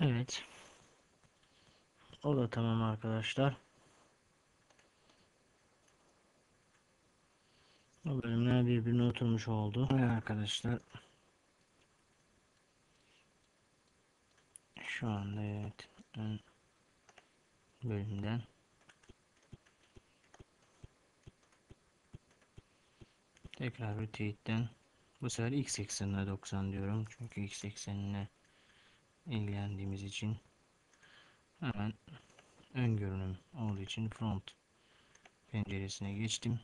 Evet. O da tamam arkadaşlar. O bölümler birbirine oturmuş oldu. Evet arkadaşlar. Şu anda evet. ön bölümden tekrar retweet'ten bu sefer x eksenine 90 diyorum. Çünkü x eksenine ilgilendiğimiz için hemen ön görünüm olduğu için front penceresine geçtim.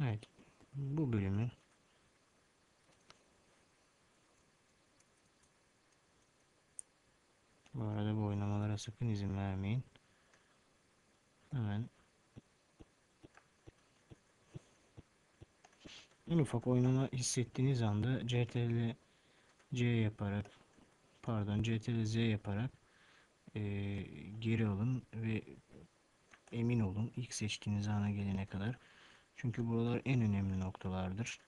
Evet. Bu bölümü Bu arada bu oynamalara sakın izin vermeyin. Hemen en ufak oynama hissettiğiniz anda CTRL C yaparak pardon CTRL Z yaparak e, geri alın ve emin olun ilk seçtiğiniz ana gelene kadar. Çünkü buralar en önemli noktalardır.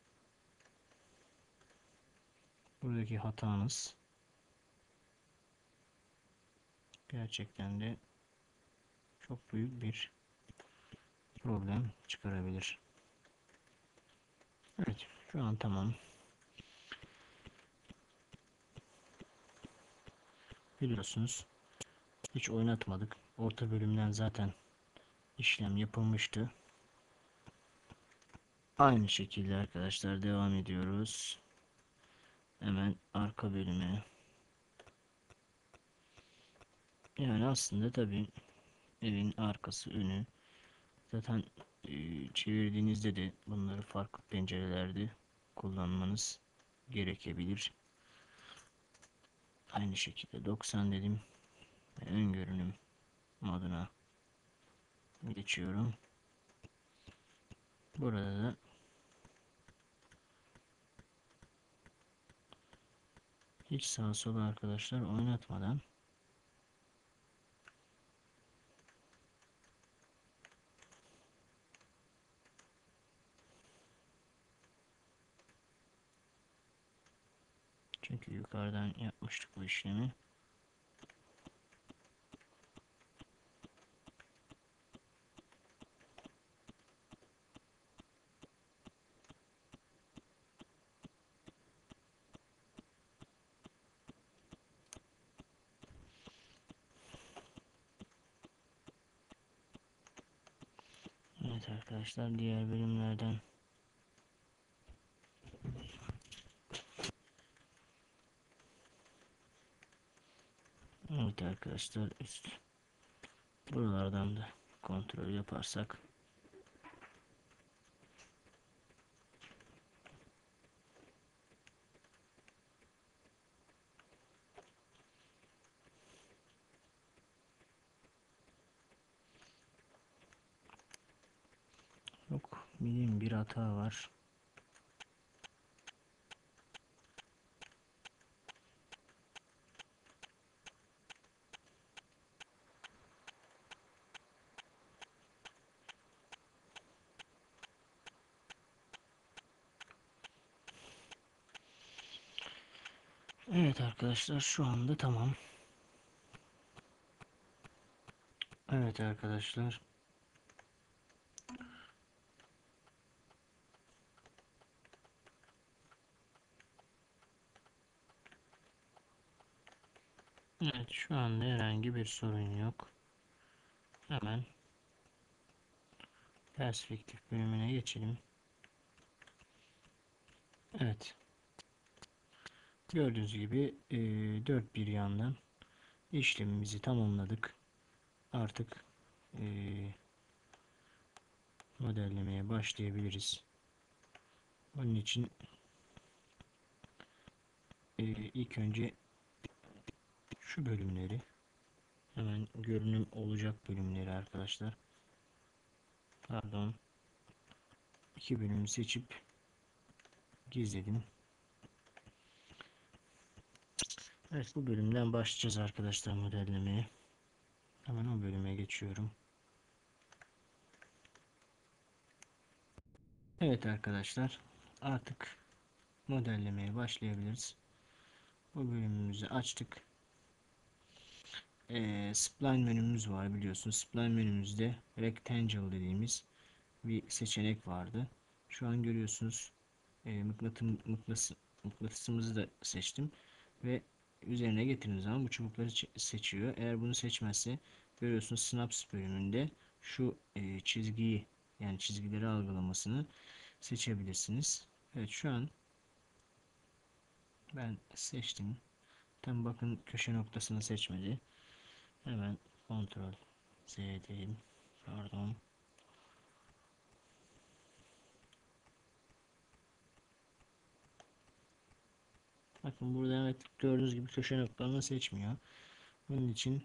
Buradaki hatanız gerçekten de çok büyük bir problem çıkarabilir. Evet, şu an tamam. Biliyorsunuz hiç oynatmadık. Orta bölümden zaten işlem yapılmıştı. Aynı şekilde arkadaşlar devam ediyoruz. Hemen arka bölüme. Yani aslında tabii evin arkası önü zaten çevirdiğinizde de bunları farklı pencerelerde kullanmanız gerekebilir. Aynı şekilde 90 dedim ön görünüm moduna geçiyorum. Burada da hiç sağa sola arkadaşlar oynatmadan Çünkü yukarıdan yapmıştık bu işlemi. Evet arkadaşlar diğer bölümlerden Evet arkadaşlar üst buralardan da kontrol yaparsak Yok bileyim bir hata var. Evet arkadaşlar şu anda tamam. Evet arkadaşlar. Evet şu anda herhangi bir sorun yok. Hemen perspektif bölümüne geçelim. Evet. Gördüğünüz gibi e, dört bir yandan işlemimizi tamamladık. Artık e, modellemeye başlayabiliriz. Onun için e, ilk önce şu bölümleri hemen görünüm olacak bölümleri arkadaşlar. Pardon. iki bölümü seçip gizledim. Evet bu bölümden başlayacağız arkadaşlar modellemeye. Hemen o bölüme geçiyorum. Evet arkadaşlar artık modellemeye başlayabiliriz. Bu bölümümüzü açtık. Ee, spline menümüz var biliyorsunuz. Spline menümüzde rectangle dediğimiz bir seçenek vardı. Şu an görüyorsunuz e, mıknatım, mıknatıs, mıknatısımızı da seçtim ve üzerine getirdiğiniz zaman bu çubukları seçiyor. Eğer bunu seçmezse görüyorsunuz Synapse bölümünde şu e, çizgiyi yani çizgileri algılamasını seçebilirsiniz. Evet şu an ben seçtim. Tam bakın köşe noktasını seçmedi. Hemen kontrol Z diyeyim. Pardon. Bakın burada evet gördüğünüz gibi köşe noktalarını seçmiyor. Bunun için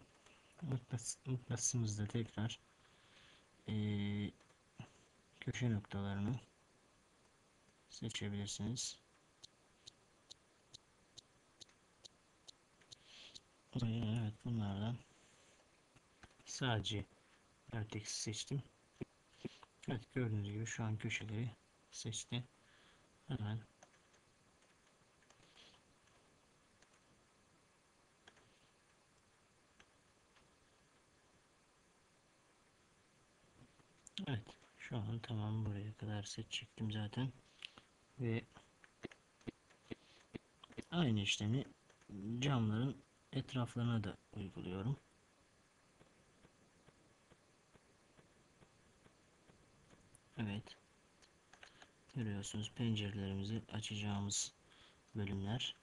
mıknatıs, mıknatısımızda tekrar eee, köşe noktalarını seçebilirsiniz. Evet bunlardan sadece vertex seçtim. Evet gördüğünüz gibi şu an köşeleri seçti. Hemen Evet şu an tamam buraya kadar seçecektim zaten. Ve aynı işlemi camların etraflarına da uyguluyorum. Evet. Görüyorsunuz pencerelerimizi açacağımız bölümler.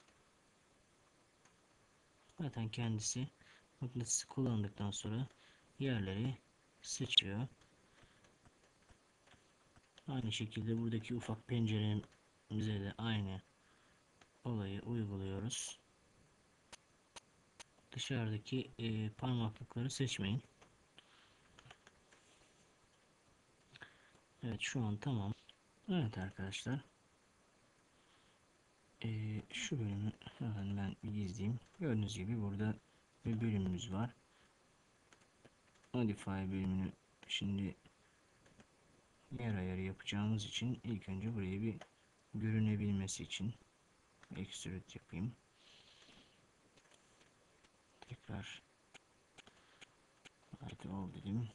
Zaten kendisi mıknatısı kullandıktan sonra yerleri seçiyor. Aynı şekilde buradaki ufak penceremize de aynı olayı uyguluyoruz. Dışarıdaki e, parmaklıkları seçmeyin. Evet şu an tamam. Evet arkadaşlar. E, şu bölümü hemen ben gizleyeyim. Gördüğünüz gibi burada bir bölümümüz var. Modify bölümünü şimdi yer ayarı yapacağımız için ilk önce buraya bir görünebilmesi için extrude yapayım. Tekrar hadi ol dedim.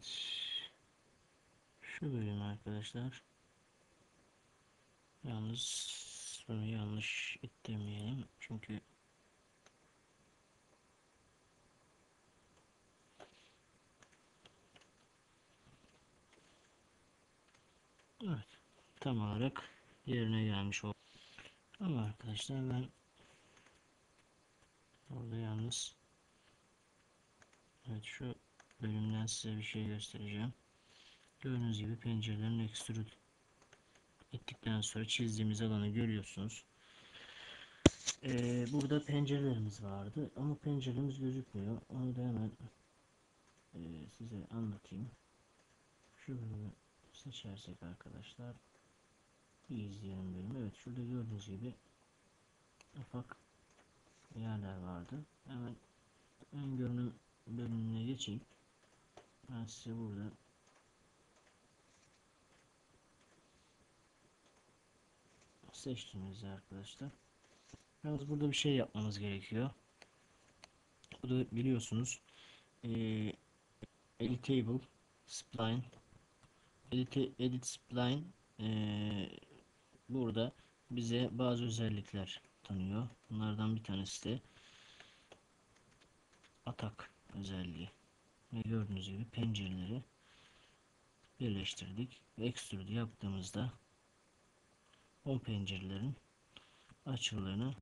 Evet. Şu bölüm arkadaşlar. Yalnız bunu yanlış ittirmeyelim. Çünkü Evet. Tam olarak yerine gelmiş oldu. Ama arkadaşlar ben orada yalnız Evet şu bölümden size bir şey göstereceğim. Gördüğünüz gibi pencerelerin extrude ettikten sonra çizdiğimiz alanı görüyorsunuz. Ee, burada pencerelerimiz vardı ama penceremiz gözükmüyor. Onu da hemen e, size anlatayım. Şu bölümü seçersek arkadaşlar bir izleyelim bölümü. Evet şurada gördüğünüz gibi ufak yerler vardı. Hemen ön görünüm bölümüne geçeyim. Ben size burada seçtiğimizde arkadaşlar. Yalnız burada bir şey yapmamız gerekiyor. Bu da biliyorsunuz ee, editable spline edit, edit spline ee, burada bize bazı özellikler tanıyor. Bunlardan bir tanesi de atak özelliği. Ve gördüğünüz gibi pencereleri birleştirdik. Extrude yaptığımızda o pencerelerin açılarını